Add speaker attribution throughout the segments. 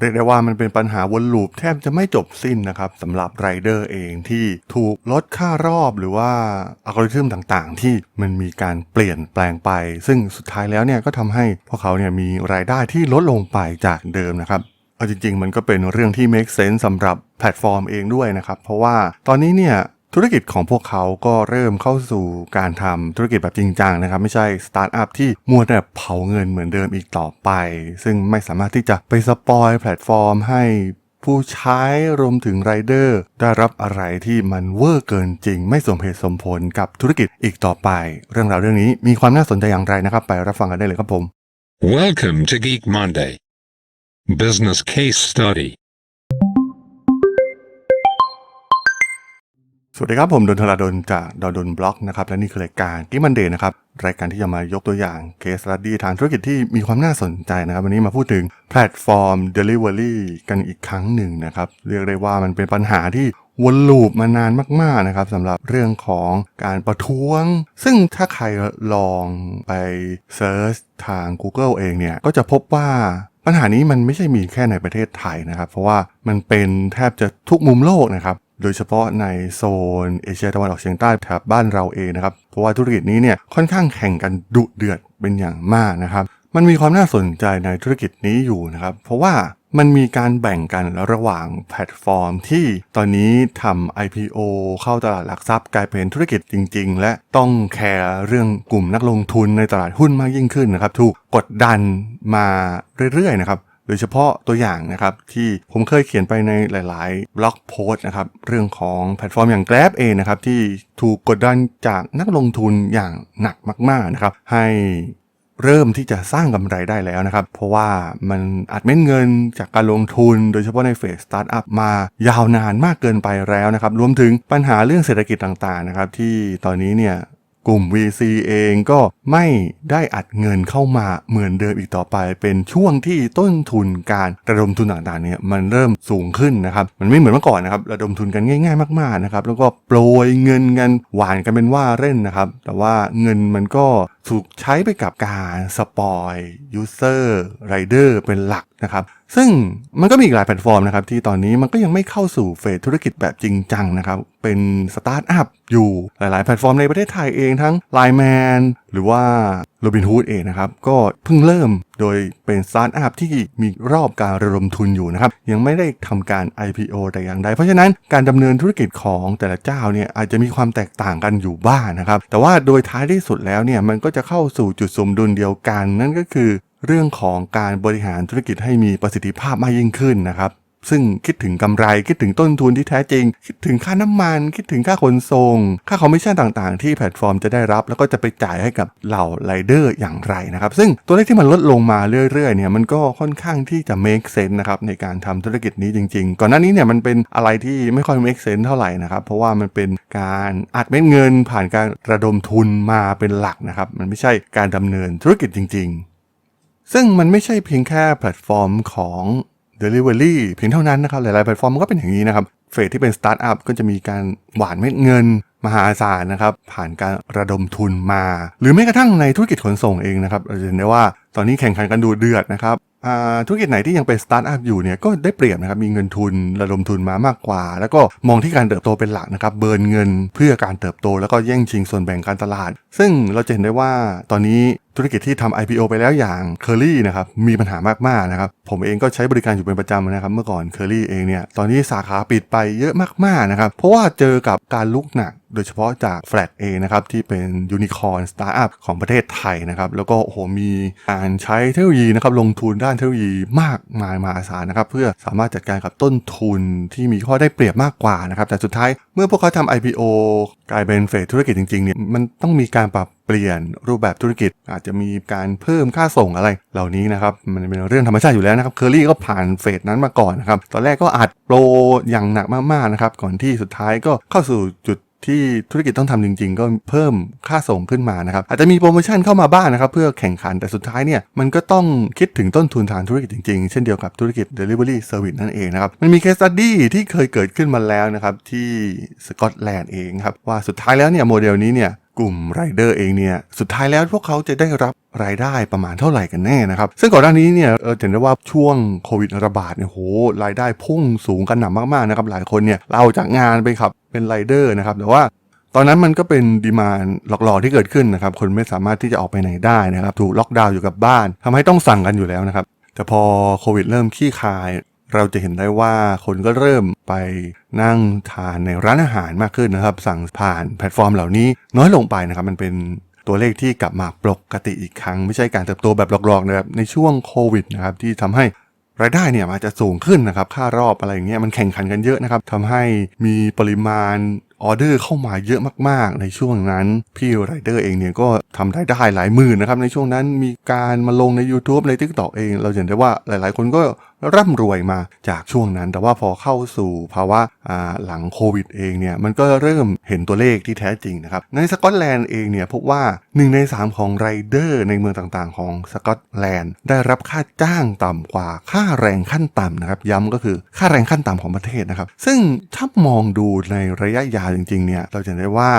Speaker 1: เรียกได้ว่ามันเป็นปัญหาวนลูปแทบจะไม่จบสิ้นนะครับสำหรับไรเดอร์เองที่ถูกลดค่ารอบหรือว่าอัลกอริทึมต่างๆ ที่มันมีการเปลี่ยนแปลงไป ซึ่งสุดท้ายแล้วเนี่ยก็ทำให้พวกเขาเนี่ยมีรายได้ที่ลดลงไปจากเดิมนะครับเอาจริงๆ มันก็เป็นเรื่องที่ make sense สำหรับแพลตฟอร์มเองด้วยนะครับ เพราะว่าตอนนี้เนี่ย ธุรกิจของพวกเขาก็เริ่มเข้าสู่การทำธุรกิจแบบจริงจังนะครับ ไม่ใช่สตาร์ทอัพที่มัวแต่เผาเงินเหมือนเดิมอีกต่อไป ซึ่งไม่สามารถที่จะไปสปอยแพลตฟอร์มให้ผู้ใช้รวมถึงไรเดอร์ได้รับอะไรที่มันเวอร์เกินจริง ไม่สมเหตุสมผลกับธุรกิจอีกต่อไป เรื่องราวเรื่องนี้มีความน่าสนใจอย่างไรนะครับ ไปรับฟังกันได้เลยครับผม
Speaker 2: Welcome to Geek Monday. Business Case Study.
Speaker 1: สวัสดีครับ ผมดนทราดนจากดดนบล็อกนะครับและนี่คือรายการกิมันเดย์นะครับรายการที่จะมายกตัวอย่างเคส s ั u ดี้ทางธุรกิจที่มีความน่าสนใจนะครับ วันนี้มาพูดถึงแพลตฟอร์ม Delivery กันอีกครั้งหนึ่งนะครับ เรียกได้ว่ามันเป็นปัญหาที่วนลูปมานานมาก ๆ นะครับสำหรับเรื่องของการประท้วง ซึ่งถ้าใครลองไปเซิร์ชทาง Google เองเนี่ย ก็จะพบว่าปัญหานี้มันไม่ใช่มีแค่ในประเทศไทยนะครับ เพราะว่ามันเป็นแทบจะทุกมุมโลกนะครับ โดยเฉพาะในโซนเอเชียตะวันออกเฉียงใต้แถบบ้านเราเองนะครับ เพราะว่าธุรกิจนี้เนี่ยค่อนข้างแข่งกันดุเดือดเป็นอย่างมากนะครับ มันมีความน่าสนใจในธุรกิจนี้อยู่นะครับ เพราะว่ามันมีการแบ่งกันระหว่างแพลตฟอร์มที่ตอนนี้ทำ IPO เข้าตลาดหลักทรัพย์กลายเป็นธุรกิจจริง ๆ และต้องแคร์เรื่องกลุ่มนักลงทุนในตลาดหุ้นมากยิ่งขึ้นนะครับ ถูกกดดันมาเรื่อยๆนะครับ โดยเฉพาะตัวอย่างนะครับที่ผมเคยเขียนไปในหลาย ๆ บล็อกโพสต์นะครับเรื่องของแพลตฟอร์มอย่าง Grab เองนะครับที่ถูกกดดันจากนักลงทุนอย่างหนักมาก ๆ นะครับ ให้เริ่มที่จะสร้างกำไรได้แล้วนะครับ เพราะว่ามันอัดเม็ดเงินจากการลงทุน โดยเฉพาะในเฟสสตาร์ทอัพมายาวนานมากเกินไปแล้วนะครับ รวมถึงปัญหาเรื่องเศรษฐกิจต่าง ๆ นะครับ ที่ตอนนี้เนี่ย กลุ่ม VC เองก็ไม่ได้อัดเงินเข้ามาเหมือนเดิมอีกต่อไป เป็นช่วงที่ต้นทุนการระดมทุนต่างๆเนี่ยมันเริ่มสูงขึ้นนะครับ มันไม่เหมือนเมื่อก่อนนะครับระดมทุนกันง่าย ๆมากๆนะครับแล้วก็โปรยเงินกันหวานกันเป็นว่าเล่นนะครับ แต่ว่าเงินมันก็ถูกใช้ไปกับการสปอยยูเซอร์ไรเดอร์เป็นหลัก นะครับซึ่งมันก็มีอีกหลายแพลตฟอร์มนะครับที่ตอนนี้มันก็ยังไม่เข้าสู่เฟสธุรกิจแบบจริงจังนะครับเป็นสตาร์ทอัพอยู่หลาย ๆ แพลตฟอร์มในประเทศไทยเองทั้ง Line Man หรือว่า Robinhood เองนะครับก็เพิ่งเริ่มโดยเป็นสตาร์ทอัพที่มีรอบการระดมทุนอยู่นะครับยังไม่ได้ทำการ IPO แต่อย่างใด เพราะฉะนั้นการดำเนินธุรกิจของแต่ละเจ้าเนี่ยอาจจะมีความแตกต่างกันอยู่บ้างนะครับแต่ว่าโดยท้ายที่สุดแล้วเนี่ยมันก็จะเข้าสู่จุดสมดุลเดียวกัน นั่นก็คือ เรื่องของการบริหารธุรกิจให้มีประสิทธิภาพมากยิ่งขึ้นนะครับ ซึ่งคิดถึงกำไรคิดถึงต้นทุนที่แท้จริง คิดถึงค่าน้ำมัน คิดถึงค่าขนส่ง ค่าคอมมิชชั่นต่างๆ ที่แพลตฟอร์มจะได้รับ แล้วก็จะไปจ่ายให้กับเหล่าไรเดอร์อย่างไรนะครับ ซึ่งตัวเลขที่มันลดลงมาเรื่อยๆเนี่ยมันก็ค่อนข้างที่จะ make sense นะครับในการทำธุรกิจนี้จริง ๆ ก่อนหน้านี้เนี่ยมันเป็นอะไรที่ไม่ค่อย make sense เท่าไหร่นะครับเพราะว่ามันเป็นการอัดเม็ดเงินผ่านการระดมทุนมาเป็นหลักนะครับมันไม่ใช่การดำเนินธุรกิจจริง ๆ ซึ่งมันไม่ใช่เพียงแค่แพลตฟอร์มของ Delivery เพียงเท่านั้นนะครับ หลายๆแพลตฟอร์มมันก็เป็นอย่างนี้นะครับ เฟสที่เป็นสตาร์ทอัพก็จะมีการหวานเม็ดเงิน มหาศาลนะครับ ผ่านการระดมทุนมา หรือแม้กระทั่งในธุรกิจขนส่งเองนะครับเราจะเห็นได้ว่าตอนนี้แข่งขันกันดูเดือดนะครับธุรกิจไหนที่ยังเป็นสตาร์ทอัพอยู่เนี่ยก็ได้เปรียบนะครับมีเงินทุนระดมทุนมามากกว่า แล้วก็มองที่การเติบโตเป็นหลักนะครับเบิร์นเงินเพื่อการเติบโต แล้วก็แย่งชิงส่วนแบ่งการตลาด ซึ่งเราจะเห็นได้ว่าตอนนี้ ธุรกิจที่ทำ IPO ไปแล้วอย่าง c u r r y นะครับมีปัญหามากๆนะครับผมเองก็ใช้บริการอยู่เป็นประจำนะครับ เมื่อก่อน c u r r y เองเนี่ยตอนนี้สาขาปิดไปเยอะมากๆนะครับเพราะว่าเจอกับการลุกหนักโดยเฉพาะจาก Flat A นะครับที่เป็นยูนิคอร์นสตาร์ทอัพของประเทศไทยนะครับแล้วก็โอ้โหมีการใช้เทคโนโลยีนะครับลงทุนด้านเทคโนโลยีมากมายมหาศาลนะครับเพื่อสามารถจัดการกับต้นทุนที่มีข้อได้เปรียบมากกว่านะครับแต่สุดท้ายเมื่อพวกเขาทำ IPO กลายเป็นเฟสธุรกิจจริงๆเนี่ยมันต้องมีการปรับ ลี่ยนรูปแบบธุรกิจ อาจจะมีการเพิ่มค่าส่งอะไร เหล่านี้นะครับมันเป็นเรื่องธรรมชาติอยู่แล้วนะครับเคอรี่ก็ผ่านเฟสนั้นมาก่อนนะครับตอนแรกก็อัดโปรอย่างหนักมากๆนะครับก่อนที่สุดท้ายก็เข้าสู่จุดที่ธุรกิจต้องทำจริง ๆ ก็เพิ่มค่าส่งขึ้นมานะครับอาจจะมีโปรโมชั่นเข้ามาบ้างนะครับ เพื่อแข่งขันแต่สุดท้ายเนี่ยมันก็ต้องคิดถึงต้นทุนทางธุรกิจจริง ๆ เช่นเดียวกับธุรกิจ Delivery Service นั่นเองนะครับ มันมีเคสตัดดี้ที่เคยเกิดขึ้นมาแล้วนะครับ ที่สกอตแลนด์เองครับ ว่าสุดท้ายแล้วเนี่ยโมเดลนี้เนี่ย กลุ่มไรเดอร์เองเนี่ยสุดท้ายแล้วพวกเขาจะได้รับรายได้ประมาณเท่าไหร่กันแน่นะครับ ซึ่งก่อนหน้านี้เนี่ยเออเห็นได้ว่าช่วงโควิดระบาดเนี่ยโหรายได้พุ่งสูงกันหนักมากๆนะครับหลายคนเนี่ยเราออกจากงานไปขับเป็นไรเดอร์นะครับแต่ว่าตอนนั้นมันก็เป็นดีมานหลอกๆที่เกิดขึ้นนะครับคนไม่สามารถที่จะออกไปไหนได้นะครับถูกล็อกดาวน์อยู่กับบ้านทำให้ต้องสั่งกันอยู่แล้วนะครับแต่พอโควิดเริ่มขี้คาย เราจะเห็นได้ว่าคนก็เริ่มไปนั่งทานในร้านอาหารมากขึ้นนะครับ สั่งผ่านแพลตฟอร์มเหล่านี้น้อยลงไปนะครับ มันเป็นตัวเลขที่กลับมาปกติอีกครั้ง ไม่ใช่การเติบโตแบบหลอกๆนะครับในช่วงโควิดนะครับที่ทำให้รายได้เนี่ยมันจะสูงขึ้นนะครับ ค่ารอบอะไรอย่างเงี้ยมันแข่งขันกันเยอะนะครับทำให้มีปริมาณออเดอร์เข้ามาเยอะมากๆ ในช่วงนั้น พี่ไรเดอร์เองเนี่ยก็ทำรายได้หลายหมื่นนะครับ ในช่วงนั้นมีการมาลงใน YouTube ใน TikTok เอง เราเห็นได้ว่าหลายๆ คนก็ ร่ำรวยมาจากช่วงนั้น แต่ว่าพอเข้าสู่ภาวะหลังโควิดเองเนี่ยมันก็เริ่มเห็นตัวเลขที่แท้จริงนะครับ ในสกอตแลนด์เองเนี่ยพบว่า 1 ใน 3 ของไรเดอร์ในเมืองต่างๆ ของสกอตแลนด์ ได้รับค่าจ้างต่ำกว่าค่าแรงขั้นต่ำนะครับ ย้ำก็คือค่าแรงขั้นต่ำของประเทศนะครับ ซึ่งถ้ามองดูในระยะยาวจริงๆเนี่ยเราจะได้ว่า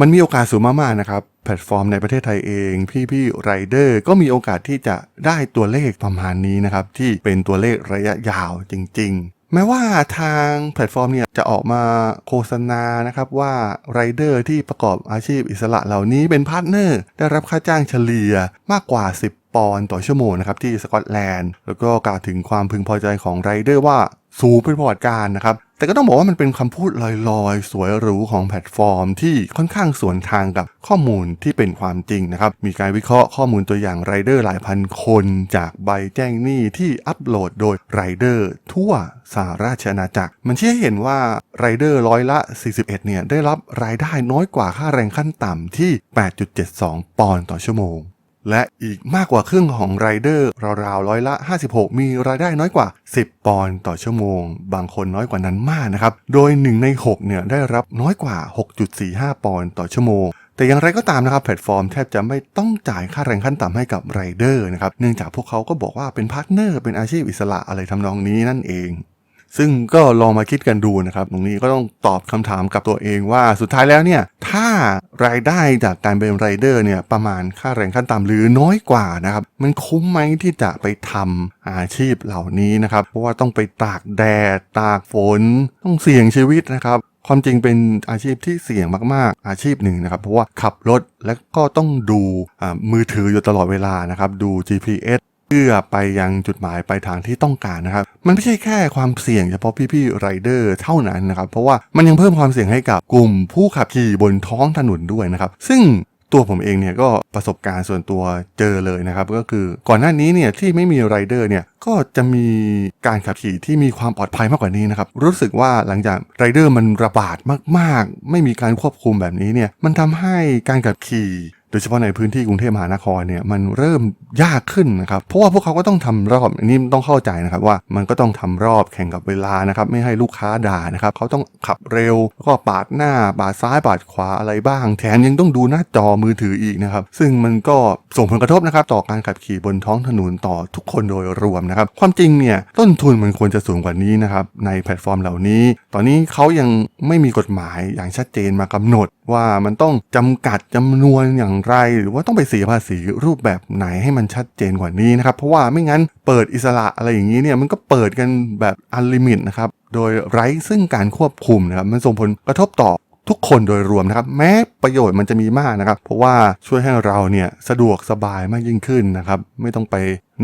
Speaker 1: มันมีโอกาสสูงมากๆนะครับ แพลตฟอร์มในประเทศไทยเอง พี่ๆไรเดอร์ก็มีโอกาสที่จะได้ตัวเลขประมาณนี้นะครับ ที่เป็นตัวเลขระยะยาวจริง ๆแม้ว่าทางแพลตฟอร์มเนี่ยจะออกมาโฆษณานะครับว่าไรเดอร์ที่ประกอบอาชีพอิสระเหล่านี้เป็นพาร์ทเนอร์ ได้รับค่าจ้างเฉลี่ยมากกว่า 10 ปอนด์ต่อชั่วโมงนะครับที่สกอตแลนด์ แล้วก็กล่าวถึงความพึงพอใจของไรเดอร์ว่า สูงเป็นประวัติการนะครับ แต่ก็ต้องบอกว่ามันเป็นคำพูดลอยๆ สวยหรูของแพลตฟอร์ม ที่ค่อนข้างสวนทางกับข้อมูลที่เป็นความจริงนะครับ มีการวิเคราะห์ข้อมูลตัวอย่างไรเดอร์หลายพันคนจากใบแจ้งหนี้ที่อัปโหลดโดยไรเดอร์ทั่วสหราชอาณาจักร มันชี้ให้เห็นว่าไรเดอร์ร้อยละ 41 เนี่ยได้รับรายได้น้อยกว่าค่าแรงขั้นต่ำที่ 8.72 ปอนด์ต่อชั่วโมง และอีกมากกว่าครึ่งของไรเดอร์ราวๆร้อยละ 56 มีรายได้น้อยกว่า 10 ปอนด์ต่อชั่วโมง บางคนน้อยกว่านั้นมากนะครับ โดย 1 ใน 6 เนี่ยได้รับน้อยกว่า 6.45 ปอนด์ต่อชั่วโมงแต่อย่างไรก็ตามนะครับแพลตฟอร์มแทบจะไม่ต้องจ่ายค่าแรงขั้นต่ำให้กับไรเดอร์นะครับเนื่องจากพวกเขาก็บอกว่าเป็นพาร์ทเนอร์เป็นอาชีพอิสระอะไรทำนองนี้นั่นเอง ซึ่งก็ลองมาคิดกันดูนะครับ ตรงนี้ก็ต้องตอบคำถามกับตัวเองว่าสุดท้ายแล้วเนี่ย ถ้ารายได้จากการเป็นไรเดอร์เนี่ยประมาณค่าแรงขั้นต่ำหรือน้อยกว่านะครับ มันคุ้มไหมที่จะไปทำอาชีพเหล่านี้นะครับ เพราะว่าต้องไปตากแดด ตากฝน ต้องเสี่ยงชีวิตนะครับความจริงเป็นอาชีพที่เสี่ยงมาก ๆ อาชีพหนึ่งนะครับ เพราะว่าขับรถและก็ต้องดูมือถืออยู่ตลอดเวลานะครับ ดู GPS เพื่อไปยังจุดหมายปลายทางที่ต้องการนะครับ มันไม่ใช่แค่ความเสี่ยงเฉพาะพี่ๆไรเดอร์เท่านั้นนะครับ เพราะว่ามันยังเพิ่มความเสี่ยงให้กับกลุ่มผู้ขับขี่บนท้องถนนด้วยนะครับ ซึ่งตัวผมเองเนี่ยก็ประสบการณ์ส่วนตัวเจอเลยนะครับ ก็คือก่อนหน้านี้เนี่ยที่ไม่มีไรเดอร์เนี่ยก็จะมีการขับขี่ที่มีความปลอดภัยมากกว่านี้นะครับ รู้สึกว่าหลังจากไรเดอร์มันระบาดมากๆ ไม่มีการควบคุมแบบนี้เนี่ยมันทำให้การขับขี่ โดยเฉพาะในพื้นที่กรุงเทพมหานครเนี่ยมันเริ่มยากขึ้นนะครับเพราะว่าพวกเขาก็ต้องทำรอบอันนี้ต้องเข้าใจนะครับว่ามันก็ต้องทำรอบแข่งกับเวลานะครับไม่ให้ลูกค้าด่านะครับเขาต้องขับเร็วแล้วก็ปาดหน้าปาดซ้ายปาดขวาอะไรบ้าง แถมยังต้องดูหน้าจอมือถืออีกนะครับซึ่งมันก็ส่งผลกระทบนะครับต่อการขับขี่บนท้องถนนต่อทุกคนโดยรวมนะครับความจริงเนี่ยต้นทุนมันควรจะสูงกว่านี้นะครับในแพลตฟอร์มเหล่านี้ ตอนนี้เขายังไม่มีกฎหมายอย่างชัดเจนมากำหนดว่ามันต้องจำกัดจำนวนอย่างไร หรือว่าต้องไปเสียภาษีรูปแบบไหนให้มันชัดเจนกว่านี้นะครับ เพราะว่าไม่งั้นเปิดอิสระอะไรอย่างนี้เนี่ยมันก็เปิดกันแบบอันลิมิตนะครับ โดยไร้ซึ่งการควบคุมนะครับ มันส่งผลกระทบต่อ ทุกคนโดยรวมนะครับ แม้ประโยชน์มันจะมีมากนะครับ เพราะว่าช่วยให้เราเนี่ยสะดวกสบายมากยิ่งขึ้นนะครับ ไม่ต้องไป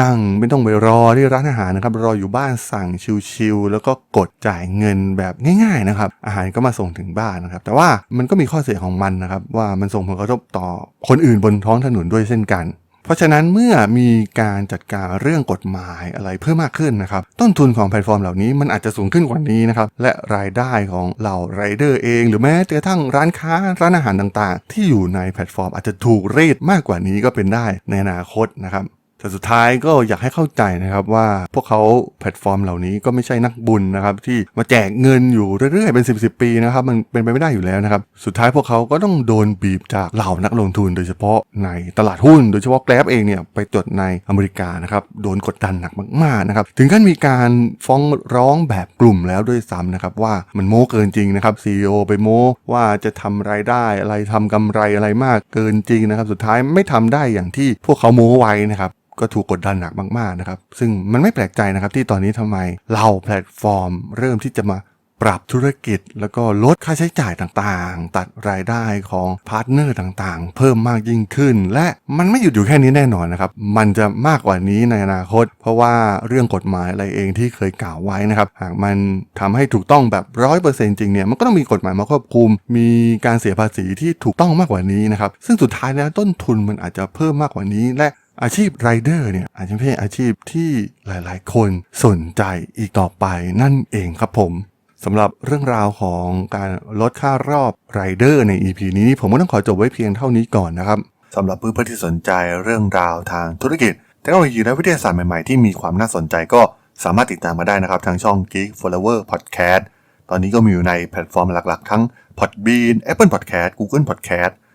Speaker 1: นั่งไม่ต้องไปรอที่ร้านอาหารนะครับรออยู่บ้านสั่งชิลๆแล้วก็กดจ่ายเงินแบบง่าย ๆนะครับ อาหารก็มาส่งถึงบ้านนะครับ แต่ว่ามันก็มีข้อเสียของมันนะครับ ว่ามันส่งผลกระทบต่อคนอื่นบนท้องถนนด้วยเช่นกัน ราะฉะนั้นเมื่อมีการจัดการเรื่องกฎหมายอะไรเพิ่มมากขึ้นนะครับ ต้นทุนของแพลตฟอร์มเหล่านี้มันอาจจะสูงขึ้นกว่านี้นะครับ และรายได้ของเหล่าไรเดอร์เอง หรือแม้กระทั่งร้านค้าร้านอาหารต่างๆ ที่อยู่ในแพลตฟอร์มอาจจะถูกเรทมากกว่านี้ก็เป็นได้ในอนาคตนะครับ แต่สุดท้ายก็อยากให้เข้าใจนะครับว่าพวกเขาแพลตฟอร์มเหล่านี้ก็ไม่ใช่นักบุญนะครับที่มาแจกเงินอยู่เรื่อยๆเป็น 10บสปีนะครับมันเป็นไปไม่ได้อยู่แล้วนะครับสุดท้ายพวกเขาก็ต้องโดนบีบจากเหล่านักลงทุน โดยเฉพาะในตลาดหุ้น โดยเฉพาะแกร็บเองเนี่ยไปจดในอเมริกานะครับโดนกดดันหนักมากๆนะครับถึงขั้นมีการฟ้องร้องแบบกลุ่มแล้วด้วยซ้ำนะครับว่ามันโม้เกินจริงนะครับ CEO ไปโม้ว่าจะทำรายได้อะไรทำกำไรอะไรมากเกินจริงนะครับสุดท้ายไม่ทำได้อย่างที่พวกเขาโม้ไว้นะครับก็ถูกกดดันหนักมากๆนะครับ ซึ่งมันไม่แปลกใจนะครับที่ตอนนี้ทำไมเราแพลตฟอร์ม เริ่มที่จะมาปรับธุรกิจ แล้วก็ลดค่าใช้จ่ายต่างๆ ตัดรายได้ของพาร์ทเนอร์ต่างๆ เพิ่มมากยิ่งขึ้น และมันไม่หยุดอยู่แค่นี้แน่นอนนะครับ มันจะมากกว่านี้ในอนาคต เพราะว่าเรื่องกฎหมายอะไรเองที่เคยกล่าวไว้นะครับ หากมันทำให้ถูกต้องแบบร้อยเปอร์เซ็นต์จริงเนี่ย มันก็ต้องมีกฎหมายมาควบคุม มีการเสียภาษีที่ถูกต้องมากกว่านี้นะครับ ซึ่งสุดท้ายแล้วต้นทุนมันอาจจะเพิ่มมากกว่านี้ และ อาชีพไรเดอร์เนี่ยอาจจะไม่ใช่อาชีพที่หลายๆ คนสนใจอีกต่อไปนั่นเองครับผมสำหรับเรื่องราวของการลดค่ารอบไรเดอร์ใน EP นี้ผมก็ต้องขอจบไว้เพียงเท่านี้ก่อนนะครับสำหรับเพื่อนๆที่สนใจเรื่องราวทางธุรกิจเทคโนโลยีและวิทยาศาสตร์ใหม่ๆ ที่มีความน่าสนใจก็สามารถติดตามมาได้นะครับ ทางช่อง Geek Flower Podcast ตอนนี้ก็มีอยู่ในแพลตฟอร์มหลักๆ ทั้ง Podbean Apple Podcast Google Podcast